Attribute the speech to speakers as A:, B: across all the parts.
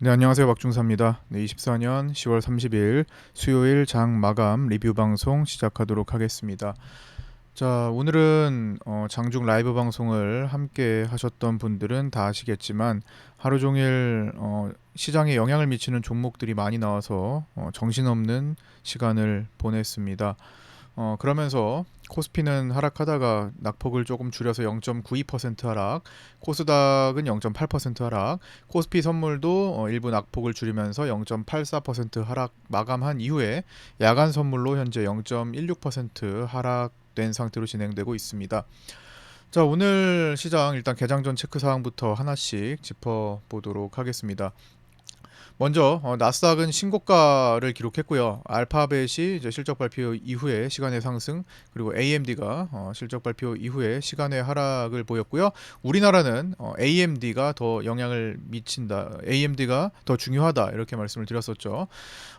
A: 네, 안녕하세요. 박중사입니다. 네, 24년 10월 30일 수요일 장 마감 리뷰 방송 시작하도록 하겠습니다. 자, 오늘은 어, 장중 라이브 방송을 함께 하셨던 분들은 다 아시겠지만 하루 종일 어, 시장에 영향을 미치는 종목들이 많이 나와서 어, 정신없는 시간을 보냈습니다. 어, 그러면서 코스피는 하락하다가 낙폭을 조금 줄여서 0.92% 하락, 코스닥은 0.8% 하락, 코스피 선물도 어, 일부 낙폭을 줄이면서 0.84% 하락 마감한 이후에 야간 선물로 현재 0.16% 하락된 상태로 진행되고 있습니다. 자, 오늘 시장 일단 개장 전 체크 사항부터 하나씩 짚어 보도록 하겠습니다. 먼저 어, 나스닥은 신고가를 기록했고요. 알파벳이 이제 실적 발표 이후에 시간의 상승 그리고 AMD가 어, 실적 발표 이후에 시간의 하락을 보였고요. 우리나라는 어, AMD가 더 영향을 미친다. AMD가 더 중요하다 이렇게 말씀을 드렸었죠.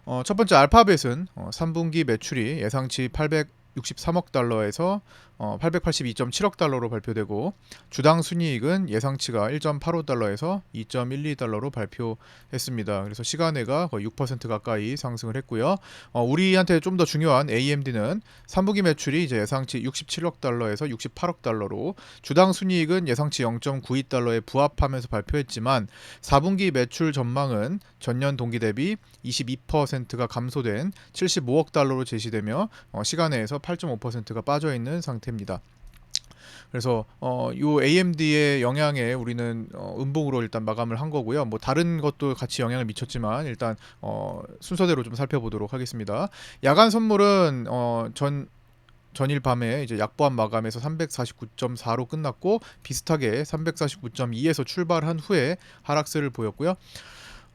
A: 어, 첫 번째 알파벳은 어, 3분기 매출이 예상치 800 63억 달러에서 어, 882.7억 달러로 발표되고 주당 순이익은 예상치가 1.85달러에서 2.12달러로 발표했습니다. 그래서 시간외가 거의 6% 가까이 상승을 했고요. 어, 우리한테 좀 더 중요한 AMD는 3분기 매출이 이제 예상치 67억 달러에서 68억 달러로 주당 순이익은 예상치 0.92달러에 부합하면서 발표했지만 4분기 매출 전망은 전년 동기 대비 22%가 감소된 75억 달러로 제시되며 어, 시간외에서 8.5%가 빠져 있는 상태 입니다. 그래서 어, 요 AMD의 영향에 우리는 어, 음봉으로 일단 마감을 한 거고요. 뭐 다른 것도 같이 영향을 미쳤지만 일단 어, 순서대로 좀 살펴보도록 하겠습니다. 야간 선물은 어, 전 전일 밤에 이제 약보합 마감에서 349.4로 끝났고 비슷하게 349.2에서 출발한 후에 하락세를 보였고요.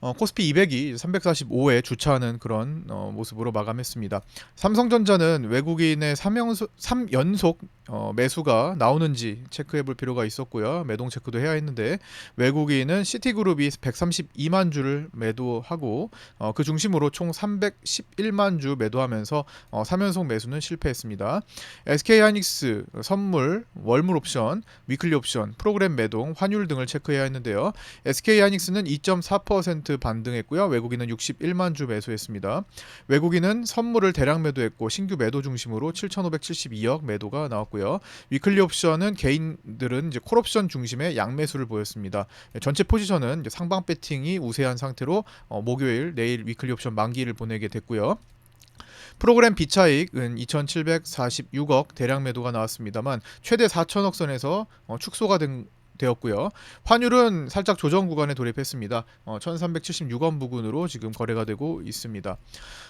A: 어, 코스피 200이 345에 주차하는 그런 어, 모습으로 마감했습니다. 삼성전자는 외국인의 3연속, 3연속 어, 매수가 나오는지 체크해 볼 필요가 있었고요. 매동 체크도 해야 했는데 외국인은 시티그룹이 132만 주를 매도하고 어, 그 중심으로 총 311만 주 매도하면서 어, 3연속 매수는 실패했습니다. SK하이닉스 선물, 월물 옵션, 위클리 옵션, 프로그램 매동, 환율 등을 체크해야 했는데요. SK하이닉스는 2.4% 반등했고요. 외국인은 61만 주 매수했습니다. 외국인은 선물을 대량 매도했고 신규 매도 중심으로 7,572억 매도가 나왔고요. 위클리 옵션은 개인들은 이제 콜옵션 중심의 양매수를 보였습니다. 전체 포지션은 상방 배팅이 우세한 상태로 어, 목요일 내일 위클리 옵션 만기를 보내게 됐고요. 프로그램 비차익은 2,746억 대량 매도가 나왔습니다만 최대 4천억 선에서 어, 축소가 된 되었고요. 환율은 살짝 조정 구간에 돌입했습니다. 어, 1376원 부근으로 지금 거래가 되고 있습니다.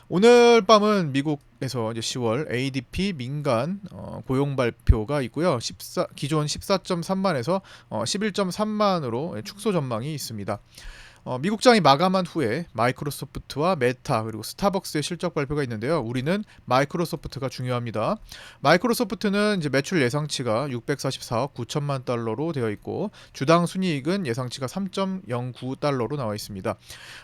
A: 오늘 밤은 미국에서 이제 10월 ADP 민간 어, 고용 발표가 있고요. 14, 기존 14.3만에서 어, 11.3만으로 축소 전망이 있습니다. 어, 미국장이 마감한 후에 마이크로소프트와 메타 그리고 스타벅스의 실적 발표가 있는데요. 우리는 마이크로소프트가 중요합니다. 마이크로소프트는 이제 매출 예상치가 644억 9천만 달러로 되어 있고 주당 순이익은 예상치가 3.09 달러로 나와 있습니다.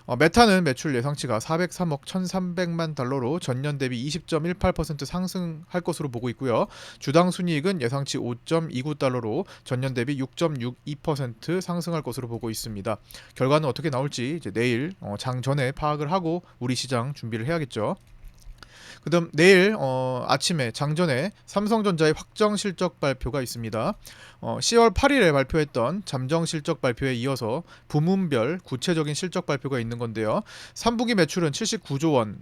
A: 어, 메타는 매출 예상치가 403억 1,300만 달러로 전년 대비 20.18% 상승할 것으로 보고 있고요. 주당 순이익은 예상치 5.29 달러로 전년 대비 6.62% 상승할 것으로 보고 있습니다. 결과는 어떻게 나올지 이제 내일 어, 장 전에 파악을 하고 우리 시장 준비를 해야겠죠. 그다음 내일 어, 아침에 장전에 삼성전자의 확정 실적 발표가 있습니다. 어, 10월 8일에 발표했던 잠정 실적 발표에 이어서 부문별 구체적인 실적 발표가 있는 건데요. 3분기 매출은 79조 원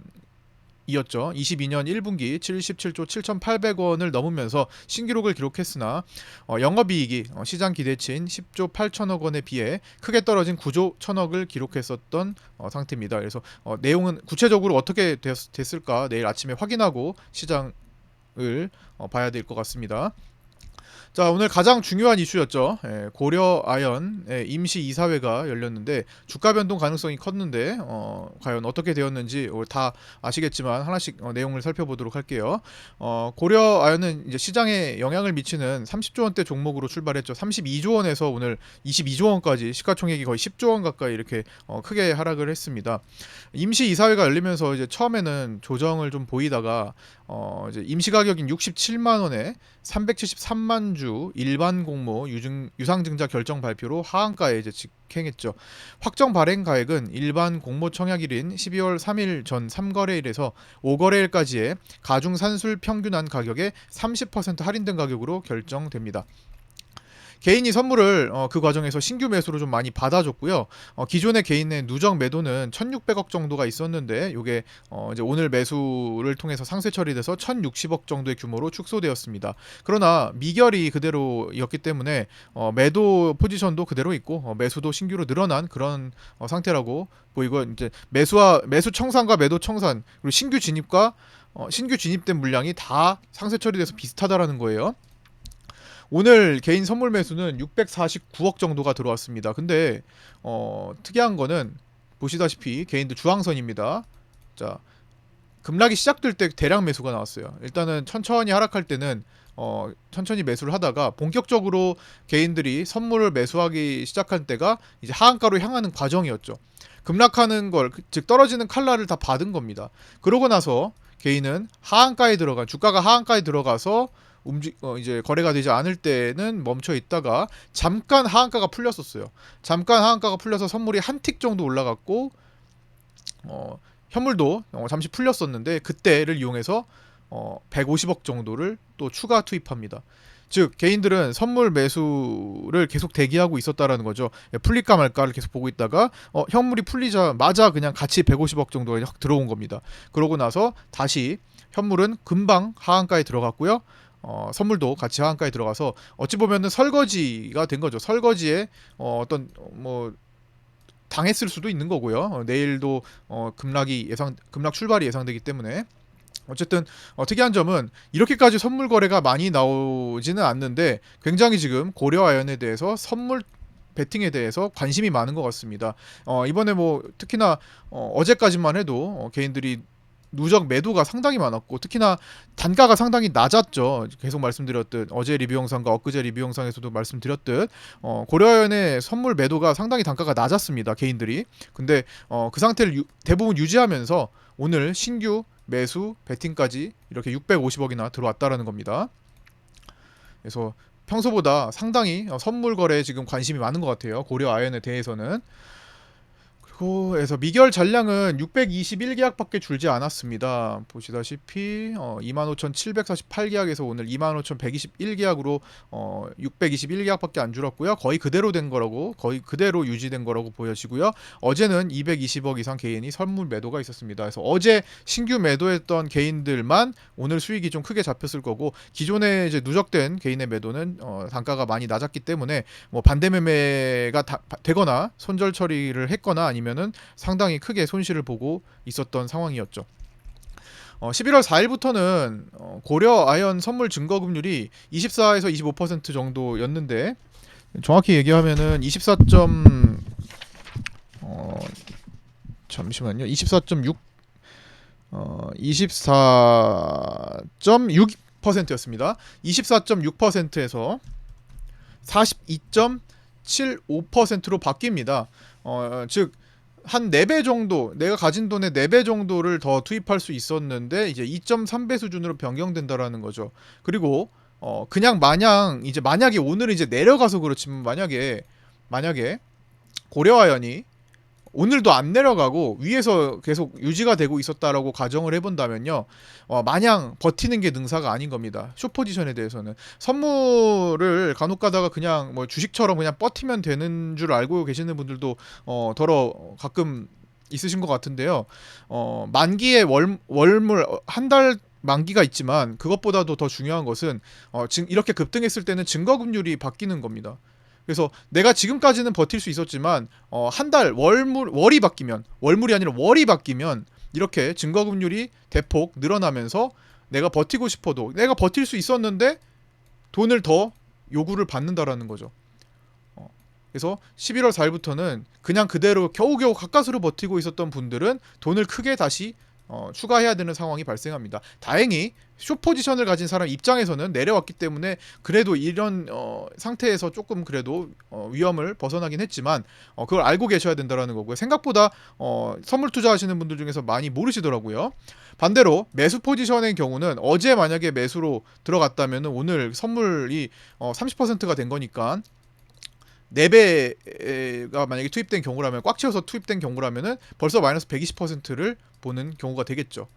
A: 이었죠. 22년 1분기 77조 7,800원을 넘으면서 신기록을 기록했으나 어, 영업이익이 어, 시장 기대치인 10조 8천억 원에 비해 크게 떨어진 9조 1천억을 기록했었던 어, 상태입니다. 그래서 어, 내용은 구체적으로 어떻게 됐, 됐을까 내일 아침에 확인하고 시장을 어, 봐야 될 것 같습니다. 자 오늘 가장 중요한 이슈였죠. 예, 고려 아연의 임시 이사회가 열렸는데 주가 변동 가능성이 컸는데 어, 과연 어떻게 되었는지 다 아시겠지만 하나씩 어, 내용을 살펴보도록 할게요. 어, 고려 아연은 이제 시장에 영향을 미치는 30조 원대 종목으로 출발했죠. 32조 원에서 오늘 22조 원까지 시가총액이 거의 10조 원 가까이 이렇게 어, 크게 하락을 했습니다. 임시 이사회가 열리면서 이제 처음에는 조정을 좀 보이다가 어, 이제 임시 가격인 67만 원에 373만 지난주 일반 공모 유증, 유상증자 결정 발표로 하한가에 이제 직행했죠. 확정 발행 가액은 일반 공모 청약일인 12월 3일 전 3거래일에서 5거래일까지의 가중 산술 평균한 가격의 30% 할인된 가격으로 결정됩니다. 개인이 선물을 어, 그 과정에서 신규 매수로 좀 많이 받아줬고요. 어, 기존의 개인의 누적 매도는 1,600억 정도가 있었는데 이게 어, 이제 오늘 매수를 통해서 상세 처리돼서 1,060억 정도의 규모로 축소되었습니다. 그러나 미결이 그대로였기 때문에 어, 매도 포지션도 그대로 있고 어, 매수도 신규로 늘어난 그런 어, 상태라고 보이고 이제 매수와 매수 청산과 매도 청산 그리고 신규 진입과 어, 신규 진입된 물량이 다 상세 처리돼서 비슷하다라는 거예요. 오늘 개인 선물 매수는 649억 정도가 들어왔습니다. 근데 어, 특이한 거는 보시다시피 개인들 주황선입니다. 자, 급락이 시작될 때 대량 매수가 나왔어요. 일단은 천천히 하락할 때는 어, 천천히 매수를 하다가 본격적으로 개인들이 선물을 매수하기 시작할 때가 이제 하한가로 향하는 과정이었죠. 급락하는 걸, 그- 즉 떨어지는 칼날을 다 받은 겁니다. 그러고 나서 개인은 하한가에 들어간 주가가 하한가에 들어가서 움직 어, 이제 거래가 되지 않을 때는 멈춰 있다가 잠깐 하한가가 풀렸었어요. 잠깐 하한가가 풀려서 선물이 한 틱 정도 올라갔고 어, 현물도 어, 잠시 풀렸었는데 그때를 이용해서 어, 150억 정도를 또 추가 투입합니다. 즉 개인들은 선물 매수를 계속 대기하고 있었다라는 거죠. 예, 풀릴까 말까를 계속 보고 있다가 어, 현물이 풀리자마자 그냥 같이 150억 정도가 확 들어온 겁니다. 그러고 나서 다시 현물은 금방 하한가에 들어갔고요. 어, 선물도 같이 하한가에 들어가서 어찌 보면은 설거지가 된 거죠. 설거지에 어, 어떤 어, 뭐 당했을 수도 있는 거고요. 어, 내일도 어, 급락이 예상 급락 출발이 예상되기 때문에 어쨌든 어, 특이한 점은 이렇게까지 선물 거래가 많이 나오지는 않는데 굉장히 지금 고려 아연에 대해서 선물 베팅에 대해서 관심이 많은 것 같습니다. 어, 이번에 뭐 특히나 어, 어제까지만 해도 어, 개인들이 누적 매도가 상당히 많았고 특히나 단가가 상당히 낮았죠. 계속 말씀드렸듯 어제 리뷰 영상과 엊그제 리뷰 영상에서도 말씀드렸듯 어, 고려아연의 선물 매도가 상당히 단가가 낮았습니다. 개인들이. 근데 어, 그 상태를 유- 대부분 유지하면서 오늘 신규 매수 베팅까지 이렇게 650억이나 들어왔다라는 겁니다. 그래서 평소보다 상당히 어, 선물 거래에 지금 관심이 많은 것 같아요. 고려 아연에 대해서는. 해서 미결 잔량은 621계약밖에 줄지 않았습니다. 보시다시피 어, 25,748계약에서 오늘 25,121계약으로 어, 621계약밖에 안 줄었고요. 거의 그대로 된 거라고 거의 그대로 유지된 거라고 보여지고요. 어제는 220억 이상 개인이 선물 매도가 있었습니다. 그래서 어제 신규 매도했던 개인들만 오늘 수익이 좀 크게 잡혔을 거고 기존에 이제 누적된 개인의 매도는 어, 단가가 많이 낮았기 때문에 뭐 반대 매매가 다- 되거나 손절 처리를 했거나 아니면 은 상당히 크게 손실을 보고 있었던 상황이었죠. 어, 11월 4일부터는 어, 고려 아연 선물 증거금률이 24에서 25% 정도였는데 정확히 얘기하면은 24. 어, 잠시만요. 24.6 어, 24.6%였습니다. 24.6%에서 42.75%로 바뀝니다. 어, 즉, 한 4배 정도, 내가 가진 돈의 4배 정도를 더 투입할 수 있었는데, 이제 2.3배 수준으로 변경된다라는 거죠. 그리고, 어, 그냥 마냥, 이제 만약에 오늘 이제 내려가서 그렇지만, 만약에, 만약에, 고려아연이 오늘도 안 내려가고 위에서 계속 유지가 되고 있었다라고 가정을 해본다면요, 어, 마냥 버티는 게 능사가 아닌 겁니다. 숏 포지션에 대해서는 선물을 간혹 가다가 그냥 뭐 주식처럼 그냥 버티면 되는 줄 알고 계시는 분들도 어, 더러 가끔 있으신 것 같은데요. 어, 만기의 월, 월물 한 달 만기가 있지만 그것보다도 더 중요한 것은 어, 증, 이렇게 급등했을 때는 증거금률이 바뀌는 겁니다. 그래서 내가 지금까지는 버틸 수 있었지만 어, 한 달 월물 월이 바뀌면 월물이 아니라 월이 바뀌면 이렇게 증거금률이 대폭 늘어나면서 내가 버티고 싶어도 내가 버틸 수 있었는데 돈을 더 요구를 받는다라는 거죠. 어, 그래서 11월 4일부터는 그냥 그대로 겨우겨우 가까스로 버티고 있었던 분들은 돈을 크게 다시 어, 추가해야 되는 상황이 발생합니다. 다행히 쇼 포지션을 가진 사람 입장에서는 내려왔기 때문에 그래도 이런 어, 상태에서 조금 그래도 어, 위험을 벗어나긴 했지만 어, 그걸 알고 계셔야 된다라는 거고요. 생각보다 어, 선물 투자하시는 분들 중에서 많이 모르시더라고요. 반대로 매수 포지션의 경우는 어제 만약에 매수로 들어갔다면 오늘 선물이 어, 30%가 된 거니까 4배가 만약에 투입된 경우라면 꽉 채워서 투입된 경우라면은 벌써 마이너스 120%를 보는 경우가 되겠죠.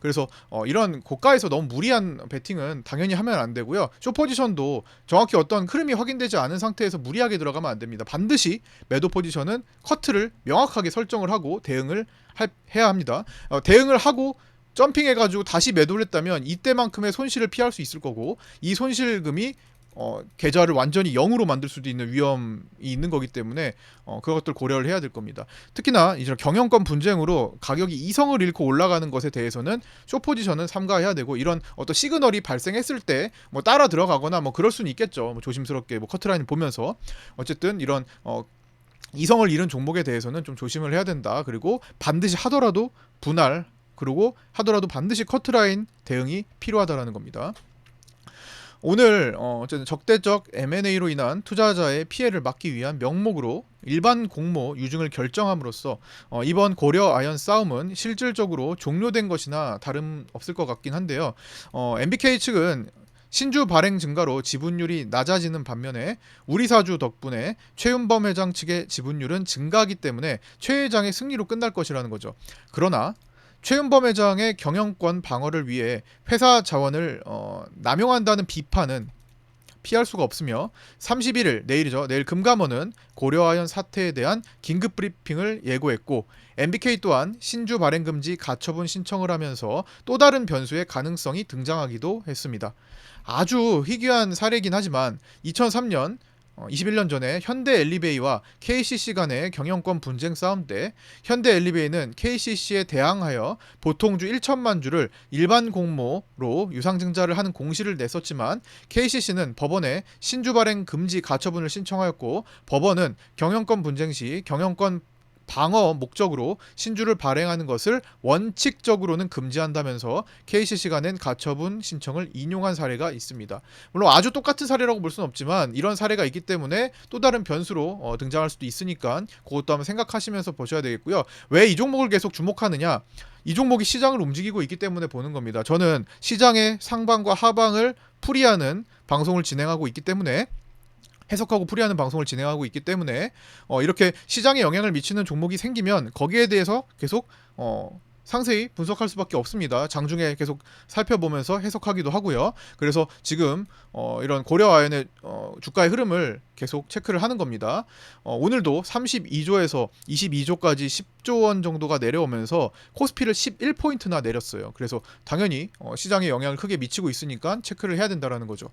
A: 그래서 어, 이런 고가에서 너무 무리한 베팅은 당연히 하면 안 되고요. 쇼 포지션도 정확히 어떤 흐름이 확인되지 않은 상태에서 무리하게 들어가면 안 됩니다. 반드시 매도 포지션은 커트를 명확하게 설정을 하고 대응을 할- 해야 합니다. 어, 대응을 하고 점핑해가지고 다시 매도를 했다면 이때만큼의 손실을 피할 수 있을 거고 이 손실금이 어, 계좌를 완전히 0으로 만들 수도 있는 위험이 있는 거기 때문에 어, 그것들 고려를 해야 될 겁니다. 특히나 이제 경영권 분쟁으로 가격이 이성을 잃고 올라가는 것에 대해서는 쇼 포지션은 삼가해야 되고 이런 어떤 시그널이 발생했을 때 뭐 따라 들어가거나 뭐 그럴 수는 있겠죠. 뭐 조심스럽게 뭐 커트라인 보면서 어쨌든 이런 어, 이성을 잃은 종목에 대해서는 좀 조심을 해야 된다. 그리고 반드시 하더라도 분할 그리고 하더라도 반드시 커트라인 대응이 필요하다라는 겁니다. 오늘 어, 어쨌든 적대적 M&A로 인한 투자자의 피해를 막기 위한 명목으로 일반 공모 유증을 결정함으로써 어, 이번 고려 아연 싸움은 실질적으로 종료된 것이나 다름 없을 것 같긴 한데요. 어, MBK 측은 신주 발행 증가로 지분율이 낮아지는 반면에 우리 사주 덕분에 최윤범 회장 측의 지분율은 증가하기 때문에 최 회장의 승리로 끝날 것이라는 거죠. 그러나 최윤범 회장의 경영권 방어를 위해 회사 자원을 어, 남용한다는 비판은 피할 수가 없으며 31일 내일이죠. 내일 금감원은 고려아연 사태에 대한 긴급 브리핑을 예고했고 MBK 또한 신주 발행 금지 가처분 신청을 하면서 또 다른 변수의 가능성이 등장하기도 했습니다. 아주 희귀한 사례이긴 하지만 2003년 어, 21년 전에 현대 엘리베이와 KCC 간의 경영권 분쟁 싸움 때 현대 엘리베이는 KCC에 대항하여 보통주 1천만 주를 일반 공모로 유상증자를 하는 공시를 냈었지만 KCC는 법원에 신주 발행 금지 가처분을 신청하였고 법원은 경영권 분쟁 시 경영권 방어 목적으로 신주를 발행하는 것을 원칙적으로는 금지한다면서 KCC가 낸 가처분 신청을 인용한 사례가 있습니다. 물론 아주 똑같은 사례라고 볼 수는 없지만 이런 사례가 있기 때문에 또 다른 변수로 어, 등장할 수도 있으니까 그것도 한번 생각하시면서 보셔야 되겠고요. 왜 이 종목을 계속 주목하느냐? 이 종목이 시장을 움직이고 있기 때문에 보는 겁니다. 저는 시장의 상방과 하방을 풀이하는 방송을 진행하고 있기 때문에 해석하고 풀이하는 방송을 진행하고 있기 때문에 어, 이렇게 시장에 영향을 미치는 종목이 생기면 거기에 대해서 계속 어, 상세히 분석할 수밖에 없습니다. 장중에 계속 살펴보면서 해석하기도 하고요. 그래서 지금 어, 이런 고려아연의 어, 주가의 흐름을 계속 체크를 하는 겁니다. 어, 오늘도 32조에서 22조까지 10조 원 정도가 내려오면서 코스피를 11포인트나 내렸어요. 그래서 당연히 어, 시장에 영향을 크게 미치고 있으니까 체크를 해야 된다라는 거죠.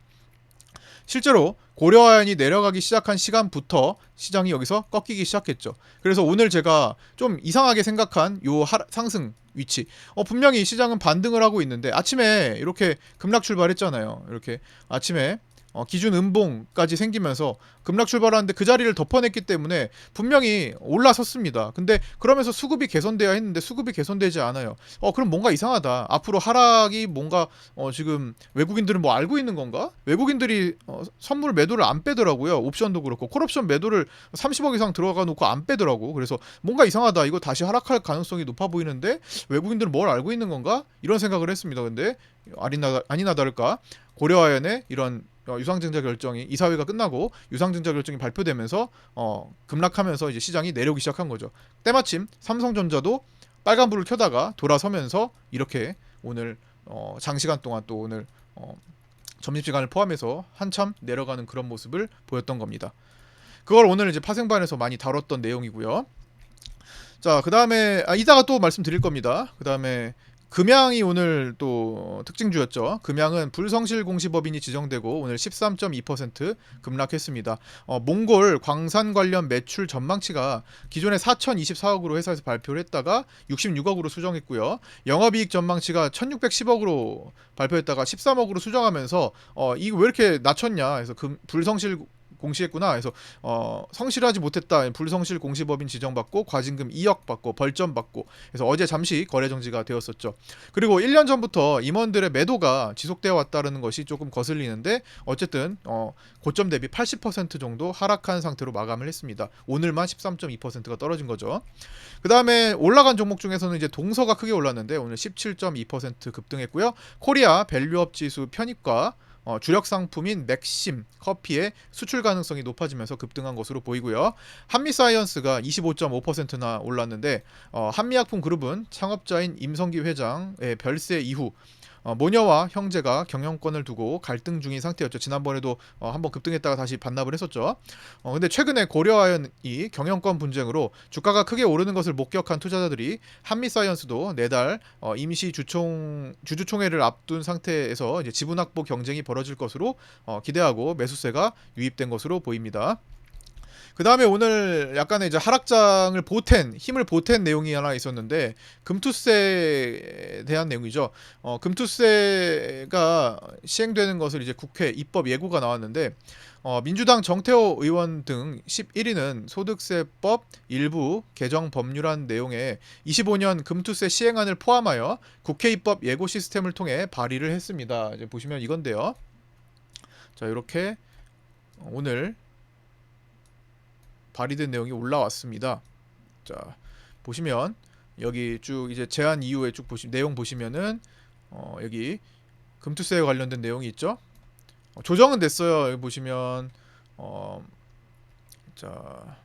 A: 실제로 고려아연이 내려가기 시작한 시간부터 시장이 여기서 꺾이기 시작했죠. 그래서 오늘 제가 좀 이상하게 생각한 요 하- 상승 위치. 어, 분명히 시장은 반등을 하고 있는데 아침에 이렇게 급락 출발했잖아요. 이렇게 아침에 어, 기준 음봉까지 생기면서 급락 출발하는데 그 자리를 덮어냈기 때문에 분명히 올라섰습니다. 근데 그러면서 수급이 개선돼야 했는데 수급이 개선되지 않아요. 어 그럼 뭔가 이상하다. 앞으로 하락이 뭔가 어 지금 외국인들은 뭐 알고 있는 건가? 외국인들이 어, 선물 매도를 안 빼더라고요. 옵션도 그렇고 콜옵션 매도를 30억 이상 들어가 놓고 안 빼더라고. 그래서 뭔가 이상하다. 이거 다시 하락할 가능성이 높아 보이는데 외국인들은 뭘 알고 있는 건가? 이런 생각을 했습니다. 근데 아니나 아니나 다를까 고려아연의 이런 어, 유상증자 결정이 이사회가 끝나고 유상증자 결정이 발표되면서 어, 급락하면서 이제 시장이 내려오기 시작한 거죠. 때마침 삼성전자도 빨간불을 켜다가 돌아서면서 이렇게 오늘 어, 장시간 동안 또 오늘 어, 점심시간을 포함해서 한참 내려가는 그런 모습을 보였던 겁니다. 그걸 오늘 이제 파생반에서 많이 다뤘던 내용이고요. 자, 그 다음에 아, 이따가 또 말씀드릴 겁니다. 그 다음에 금양이 오늘 또 특징주였죠. 금양은 불성실 공시법인이 지정되고 오늘 13.2% 급락했습니다. 어, 몽골 광산 관련 매출 전망치가 기존에 4,024억으로 회사에서 발표를 했다가 66억으로 수정했고요. 영업이익 전망치가 1,610억으로 발표했다가 13억으로 수정하면서 어, 이거 왜 이렇게 낮췄냐 해서 금, 불성실 공시했구나. 그래서 어, 성실하지 못했다. 불성실 공시법인 지정받고 과징금 2억 받고 벌점 받고. 그래서 어제 잠시 거래 정지가 되었었죠. 그리고 1년 전부터 임원들의 매도가 지속되어 왔다는 것이 조금 거슬리는데 어쨌든 어, 고점 대비 80% 정도 하락한 상태로 마감을 했습니다. 오늘만 13.2%가 떨어진 거죠. 그 다음에 올라간 종목 중에서는 이제 동서가 크게 올랐는데 오늘 17.2% 급등했고요. 코리아 밸류업 지수 편입과 어, 주력 상품인 맥심 커피의 수출 가능성이 높아지면서 급등한 것으로 보이고요. 한미사이언스가 25.5%나 올랐는데 어, 한미약품 그룹은 창업자인 임성기 회장의 별세 이후 어, 모녀와 형제가 경영권을 두고 갈등 중인 상태였죠. 지난번에도 어, 한번 급등했다가 다시 반납을 했었죠. 어, 근데 최근에 고려아연이 경영권 분쟁으로 주가가 크게 오르는 것을 목격한 투자자들이 한미사이언스도 내달 어, 임시 주총 주주총회를 앞둔 상태에서 지분 확보 경쟁이 벌어질 것으로 어, 기대하고 매수세가 유입된 것으로 보입니다. 그 다음에 오늘 약간의 이제 하락장을 보탠 힘을 보탠 내용이 하나 있었는데 금투세에 대한 내용이죠. 어, 금투세가 시행되는 것을 이제 국회 입법 예고가 나왔는데 어, 민주당 정태호 의원 등 11위는 소득세법 일부 개정 법률안 내용에 25년 금투세 시행안을 포함하여 국회 입법 예고 시스템을 통해 발의를 했습니다. 이제 보시면 이건데요. 자 이렇게 오늘 발의된 내용이 올라왔습니다. 자 보시면 여기 쭉 이제 제안 이후에 쭉 보시 내용 보시면은 어, 여기 금투세에 관련된 내용이 있죠. 어, 조정은 됐어요. 여기 보시면 어, 자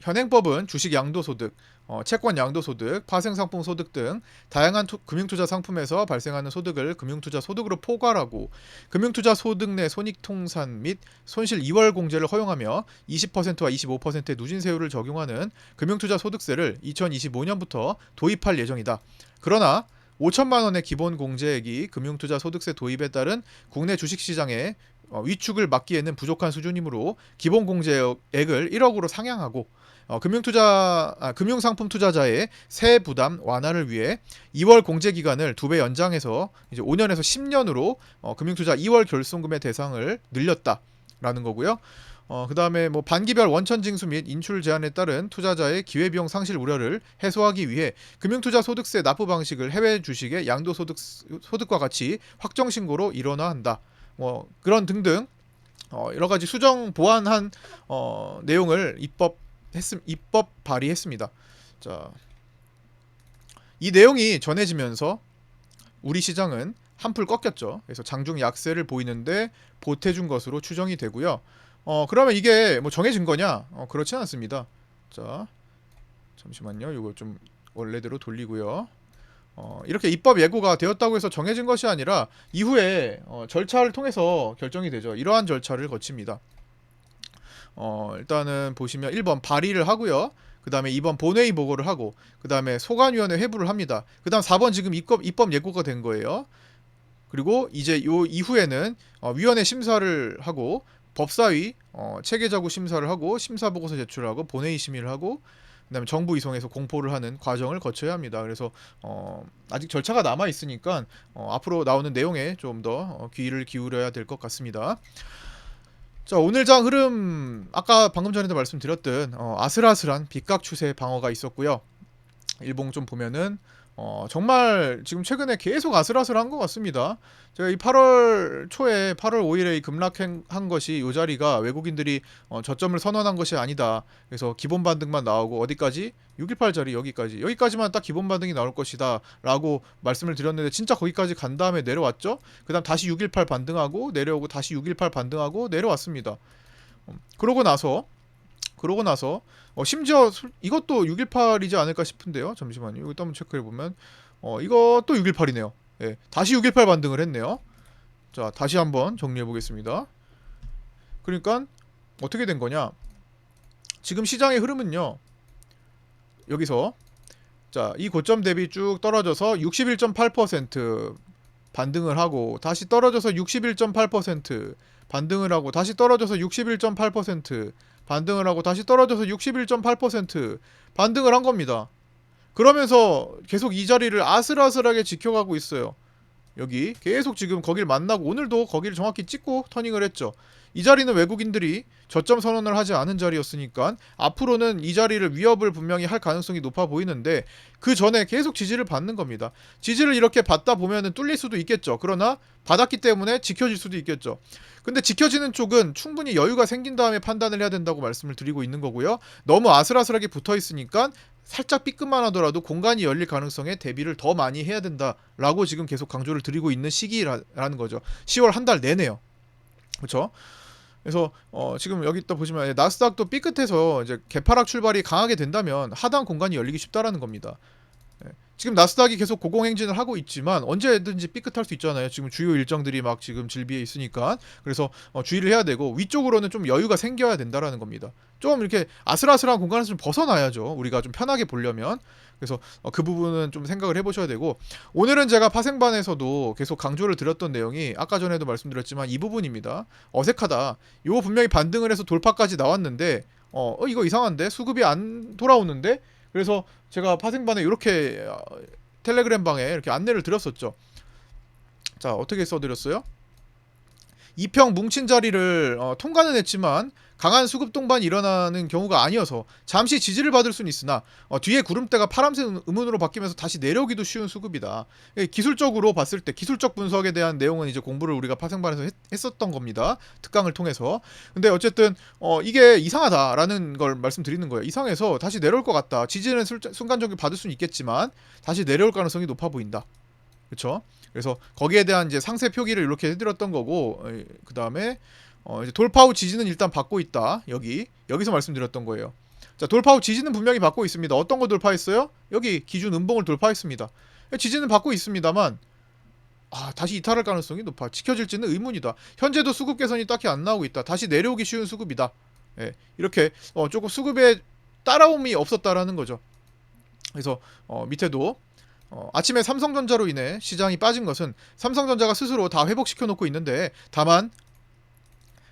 A: 현행법은 주식 양도소득, 어, 채권 양도 소득, 파생 상품 소득 등 다양한 투, 금융투자 상품에서 발생하는 소득을 금융투자 소득으로 포괄하고 금융투자 소득 내 손익통산 및 손실 2월 공제를 허용하며 20%와 25%의 누진세율을 적용하는 금융투자 소득세를 2025년부터 도입할 예정이다. 그러나 5천만 원의 기본 공제액이 금융투자 소득세 도입에 따른 국내 주식시장의 어, 위축을 막기에는 부족한 수준이므로 기본 공제액을 1억으로 상향하고 어, 금융투자 아, 금융상품 투자자의 세액 부담 완화를 위해 2월 공제 기간을 두 배 연장해서 이제 5년에서 10년으로 어, 금융투자 2월 결손금의 대상을 늘렸다라는 거고요. 어, 그 다음에 뭐 반기별 원천 징수 및 인출 제한에 따른 투자자의 기회비용 상실 우려를 해소하기 위해 금융투자 소득세 납부 방식을 해외 주식의 양도소득 소득과 같이 확정 신고로 일원화한다. 뭐 그런 등등 어, 여러 가지 수정 보완한 어, 내용을 입법 했음 입법 발의했습니다. 자, 이 내용이 전해지면서 우리 시장은 한풀 꺾였죠. 그래서 장중 약세를 보이는데 보태준 것으로 추정이 되고요. 어 그러면 이게 뭐 정해진 거냐? 어 그렇지 않습니다. 자 잠시만요. 이거 좀 원래대로 돌리고요. 어 이렇게 입법 예고가 되었다고 해서 정해진 것이 아니라 이후에 어, 절차를 통해서 결정이 되죠. 이러한 절차를 거칩니다. 어 일단은 보시면 1번 발의를 하고요. 그 다음에 2번 본회의 보고를 하고 그 다음에 소관위원회 회부를 합니다. 그 다음 4번 지금 입법, 입법 예고가 된 거예요. 그리고 이제 요 이후에는 어, 위원회 심사를 하고 법사위 어, 체계자구 심사를 하고 심사 보고서 제출하고 본회의 심의를 하고 그다음에 정부 이송해서 공포를 하는 과정을 거쳐야 합니다. 그래서 어, 아직 절차가 남아 있으니까 어, 앞으로 나오는 내용에 좀더 어, 귀를 기울여야 될 것 같습니다. 자 오늘 장 흐름 아까 방금 전에도 말씀드렸던 어, 아슬아슬한 빗각 추세 방어가 있었고요. 일봉 좀 보면은 어, 정말 지금 최근에 계속 아슬아슬한 것 같습니다. 제가 이 8월 초에 8월 5일에 이 급락한 것이 이 자리가 외국인들이 어, 저점을 선언한 것이 아니다. 그래서 기본 반등만 나오고 어디까지 618 자리 여기까지 여기까지만 딱 기본 반등이 나올 것이다라고 말씀을 드렸는데 진짜 거기까지 간 다음에 내려왔죠. 그다음 다시 618 반등하고 내려오고 다시 618 반등하고 내려왔습니다. 음, 그러고 나서 그러고 나서 어, 심지어 술- 이것도 618이지 않을까 싶은데요. 잠시만요. 또 한번 체크해 보면 어, 이것도 618이네요. 예. 다시 618 반등을 했네요. 자, 다시 한번 정리해 보겠습니다. 그러니까 어떻게 된 거냐? 지금 시장의 흐름은요. 여기서 자, 이 고점 대비 쭉 떨어져서 61.8% 반등을 하고 다시 떨어져서 61.8% 반등을 하고 다시 떨어져서 61.8% 반등을 하고 다시 떨어져서 61.8% 반등을 한 겁니다. 그러면서 계속 이 자리를 아슬아슬하게 지켜가고 있어요. 여기 계속 지금 거길 만나고 오늘도 거기를 정확히 찍고 터닝을 했죠. 이 자리는 외국인들이 저점 선언을 하지 않은 자리였으니까 앞으로는 이 자리를 위협을 분명히 할 가능성이 높아 보이는데 그 전에 계속 지지를 받는 겁니다. 지지를 이렇게 받다 보면은 뚫릴 수도 있겠죠. 그러나 받았기 때문에 지켜질 수도 있겠죠. 근데 지켜지는 쪽은 충분히 여유가 생긴 다음에 판단을 해야 된다고 말씀을 드리고 있는 거고요. 너무 아슬아슬하게 붙어 있으니까 살짝 삐끗만 하더라도 공간이 열릴 가능성에 대비를 더 많이 해야 된다라고 지금 계속 강조를 드리고 있는 시기라는 거죠. 10월 한 달 내내요. 그렇죠? 그래서 어 지금 여기 또 보시면 나스닥도 삐끗해서 이제 개파락 출발이 강하게 된다면 하단 공간이 열리기 쉽다라는 겁니다. 예. 지금 나스닥이 계속 고공행진을 하고 있지만 언제든지 삐끗할 수 있잖아요. 지금 주요 일정들이 막 지금 질비해 있으니까 그래서 어, 주의를 해야 되고 위쪽으로는 좀 여유가 생겨야 된다라는 겁니다. 좀 이렇게 아슬아슬한 공간에서 좀 벗어나야죠. 우리가 좀 편하게 보려면 그래서 어, 그 부분은 좀 생각을 해보셔야 되고 오늘은 제가 파생반에서도 계속 강조를 드렸던 내용이 아까 전에도 말씀드렸지만 이 부분입니다. 어색하다. 이거 분명히 반등을 해서 돌파까지 나왔는데 어, 어 이거 이상한데 수급이 안 돌아오는데 그래서 제가 파생반에 이렇게 어, 텔레그램 방에 이렇게 안내를 드렸었죠. 자 어떻게 써드렸어요? 이평 뭉친 자리를 어, 통과는 했지만 강한 수급 동반이 일어나는 경우가 아니어서 잠시 지지를 받을 수는 있으나 어, 뒤에 구름대가 파란색 음- 음운으로 바뀌면서 다시 내려오기도 쉬운 수급이다. 예, 기술적으로 봤을 때 기술적 분석에 대한 내용은 이제 공부를 우리가 파생반에서 했, 했었던 겁니다. 특강을 통해서. 근데 어쨌든 어, 이게 이상하다라는 걸 말씀드리는 거예요. 이상해서 다시 내려올 것 같다. 지지는 슬- 순간적으로 받을 수는 있겠지만 다시 내려올 가능성이 높아 보인다. 그렇죠? 그래서 거기에 대한 이제 상세 표기를 이렇게 해드렸던 거고 그 다음에 어 이제 돌파 후 지지는 일단 받고 있다 여기 여기서 말씀드렸던 거예요. 자 돌파 후 지지는 분명히 받고 있습니다. 어떤 거 돌파했어요? 여기 기준 음봉을 돌파했습니다. 지지는 받고 있습니다만 아 다시 이탈할 가능성이 높아 지켜질지는 의문이다. 현재도 수급 개선이 딱히 안 나오고 있다. 다시 내려오기 쉬운 수급이다. 예, 이렇게 어, 조금 수급에 따라옴이 없었다라는 거죠. 그래서 어, 밑에도 어, 아침에 삼성전자로 인해 시장이 빠진 것은 삼성전자가 스스로 다 회복시켜 놓고 있는데 다만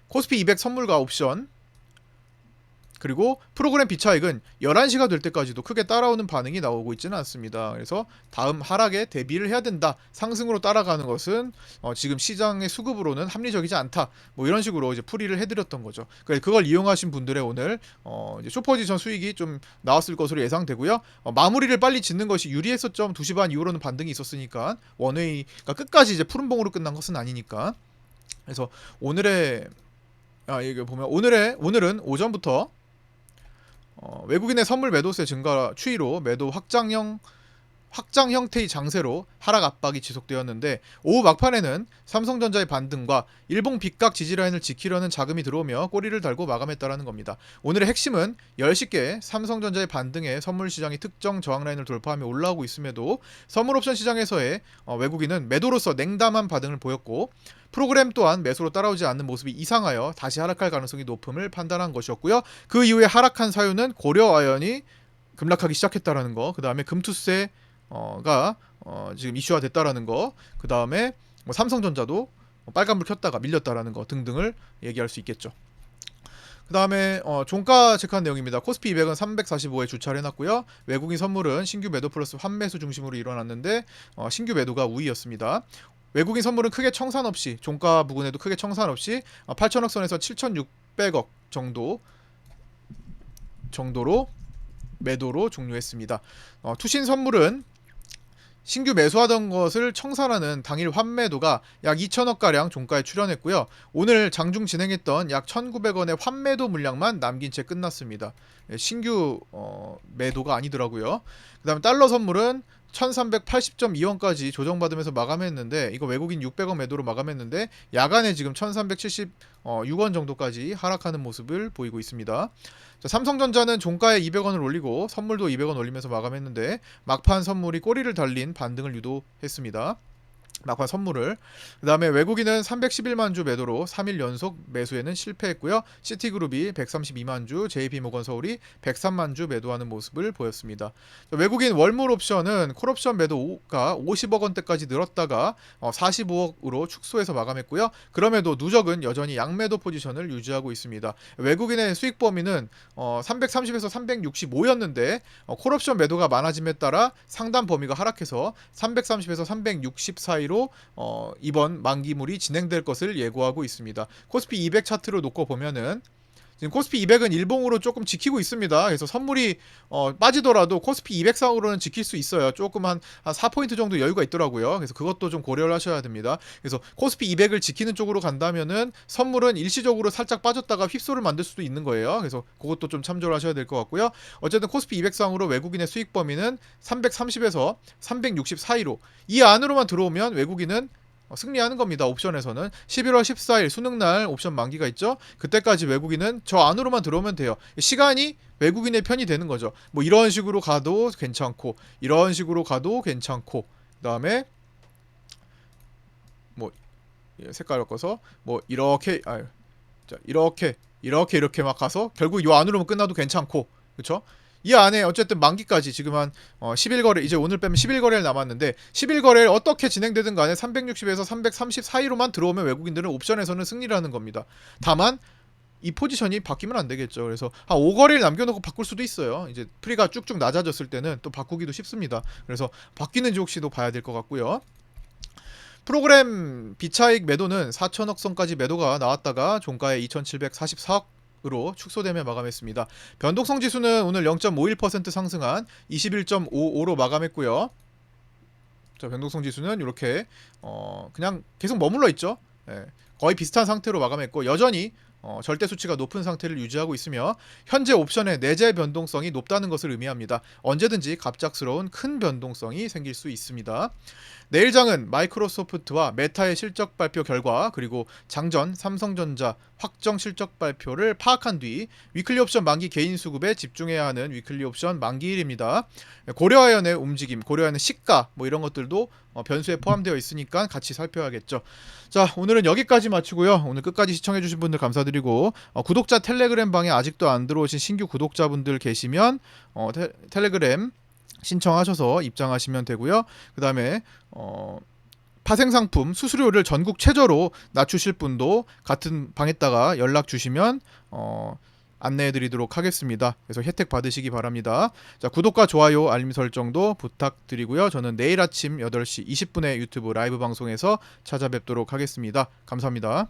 A: 코스피 200 선물과 옵션 그리고 프로그램 비차익은 11시가 될 때까지도 크게 따라오는 반응이 나오고 있지는 않습니다. 그래서 다음 하락에 대비를 해야 된다. 상승으로 따라가는 것은 어, 지금 시장의 수급으로는 합리적이지 않다. 뭐 이런 식으로 이제 풀이를 해드렸던 거죠. 그래서 그걸 이용하신 분들의 오늘 어, 이제 쇼퍼지션 수익이 좀 나왔을 것으로 예상되고요. 어, 마무리를 빨리 짓는 것이 유리했었죠. 2시 반 이후로는 반등이 있었으니까 원웨이가 끝까지 이제 푸른 봉으로 끝난 것은 아니니까. 그래서 오늘의 아 이게 보면 오늘의 오늘은 오전부터 어, 외국인의 선물 매도세 증가 추이로 매도 확장형 확장 형태의 장세로 하락 압박이 지속되었는데 오후 막판에는 삼성전자의 반등과 일봉 빗각 지지라인을 지키려는 자금이 들어오며 꼬리를 달고 마감했다라는 겁니다. 오늘의 핵심은 10시께 삼성전자의 반등에 선물 시장이 특정 저항 라인을 돌파하며 올라오고 있음에도 선물 옵션 시장에서의 어, 외국인은 매도로서 냉담한 반응을 보였고 프로그램 또한 매수로 따라오지 않는 모습이 이상하여 다시 하락할 가능성이 높음을 판단한 것이었고요. 그 이후에 하락한 사유는 고려 아연이 급락하기 시작했다라는 거. 그 다음에 금투세 어가 어, 지금 이슈화 됐다라는 거. 그 다음에 뭐 삼성전자도 빨간불 켰다가 밀렸다라는 거 등등을 얘기할 수 있겠죠. 그 다음에 어, 종가 체크한 내용입니다. 코스피 200은 345에 주차를 해놨고요. 외국인 선물은 신규 매도 플러스 환매수 중심으로 일어났는데 어, 신규 매도가 우위였습니다. 외국인 선물은 크게 청산 없이 종가 부근에도 크게 청산 없이 어, 8천억 선에서 7,600억 정도 정도로 매도로 종료했습니다. 어, 투신 선물은 신규 매수하던 것을 청산하는 당일 환매도가 약 2천억 가량 종가에 출현했고요. 오늘 장중 진행했던 약 1,900원의 환매도 물량만 남긴 채 끝났습니다. 예, 신규 어, 매도가 아니더라고요. 그 다음에 달러 선물은 1380.2원까지 조정받으면서 마감했는데 이거 외국인 600원 매도로 마감했는데 야간에 지금 1376원 정도까지 하락하는 모습을 보이고 있습니다. 자, 삼성전자는 종가에 200원을 올리고 선물도 200원 올리면서 마감했는데 막판 선물이 꼬리를 달린 반등을 유도했습니다. 막판 선물을 그다음에 외국인은 311만 주 매도로 3일 연속 매수에는 실패했고요. 시티그룹이 132만 주, JP모건 서울이 103만 주 매도하는 모습을 보였습니다. 외국인 월물 옵션은 콜옵션 매도가 50억 원대까지 늘었다가 어, 45억으로 축소해서 마감했고요. 그럼에도 누적은 여전히 양매도 포지션을 유지하고 있습니다. 외국인의 수익 범위는 어, 330에서 365였는데 어, 콜옵션 매도가 많아짐에 따라 상단 범위가 하락해서 330에서 360 사이로 사이로 어, 이번 만기물이 진행될 것을 예고하고 있습니다. 코스피 200 차트로 놓고 보면은 지금 코스피 200은 일봉으로 조금 지키고 있습니다. 그래서 선물이 어, 빠지더라도 코스피 200 상으로는 지킬 수 있어요. 조금 한, 한 4포인트 정도 여유가 있더라고요. 그래서 그것도 좀 고려를 하셔야 됩니다. 그래서 코스피 200을 지키는 쪽으로 간다면은 선물은 일시적으로 살짝 빠졌다가 휩소를 만들 수도 있는 거예요. 그래서 그것도 좀 참조를 하셔야 될 것 같고요. 어쨌든 코스피 200 상으로 외국인의 수익 범위는 330에서 360 사이로 이 안으로만 들어오면 외국인은 어, 승리하는 겁니다. 옵션에서는 11월 14일 수능 날 옵션 만기가 있죠. 그때까지 외국인은 저 안으로만 들어오면 돼요. 시간이 외국인의 편이 되는 거죠. 뭐 이런 식으로 가도 괜찮고 이런 식으로 가도 괜찮고 그다음에 뭐 예, 색깔 바꿔서 뭐 이렇게 아 자, 이렇게 이렇게 이렇게 막 가서 결국 요 안으로만 끝나도 괜찮고 그렇죠? 이 안에 어쨌든 만기까지 지금 한 어, 10일 이제 오늘 빼면 10일 거래일 남았는데 10일 거래일 어떻게 진행되든 간에 360에서 330 사이로만 들어오면 외국인들은 옵션에서는 승리를 하는 겁니다. 다만 이 포지션이 바뀌면 안 되겠죠. 그래서 한 5거래일 남겨놓고 바꿀 수도 있어요. 이제 프리가 쭉쭉 낮아졌을 때는 또 바꾸기도 쉽습니다. 그래서 바뀌는지 혹시도 봐야 될 것 같고요. 프로그램 비차익 매도는 4천억 선까지 매도가 나왔다가 종가에 2,744억 으로 축소되며 마감했습니다. 변동성 지수는 오늘 0.51% 상승한 21.55로 마감했고요. 자, 변동성 지수는 이렇게 어, 그냥 계속 머물러 있죠. 예, 거의 비슷한 상태로 마감했고 여전히 어, 절대 수치가 높은 상태를 유지하고 있으며 현재 옵션의 내재 변동성이 높다는 것을 의미합니다. 언제든지 갑작스러운 큰 변동성이 생길 수 있습니다. 내일장은 마이크로소프트와 메타의 실적 발표 결과 그리고 장전 삼성전자 확정 실적 발표를 파악한 뒤 위클리 옵션 만기 개인 수급에 집중해야 하는 위클리 옵션 만기일입니다. 고려아연의 움직임, 고려아연의 시가 뭐 이런 것들도 어, 변수에 포함되어 있으니까 같이 살펴야겠죠. 자 오늘은 여기까지 마치고요. 오늘 끝까지 시청해 주신 분들 감사드리고 어, 구독자 텔레그램 방에 아직도 안 들어오신 신규 구독자분들 계시면 어, 테, 텔레그램 신청하셔서 입장하시면 되고요. 그 다음에 어, 파생 상품 수수료를 전국 최저로 낮추실 분도 같은 방에다가 연락 주시면 어, 안내해 드리도록 하겠습니다. 그래서 혜택 받으시기 바랍니다. 자, 구독과 좋아요, 알림 설정도 부탁드리고요. 저는 내일 아침 8시 20분에 유튜브 라이브 방송에서 찾아뵙도록 하겠습니다. 감사합니다.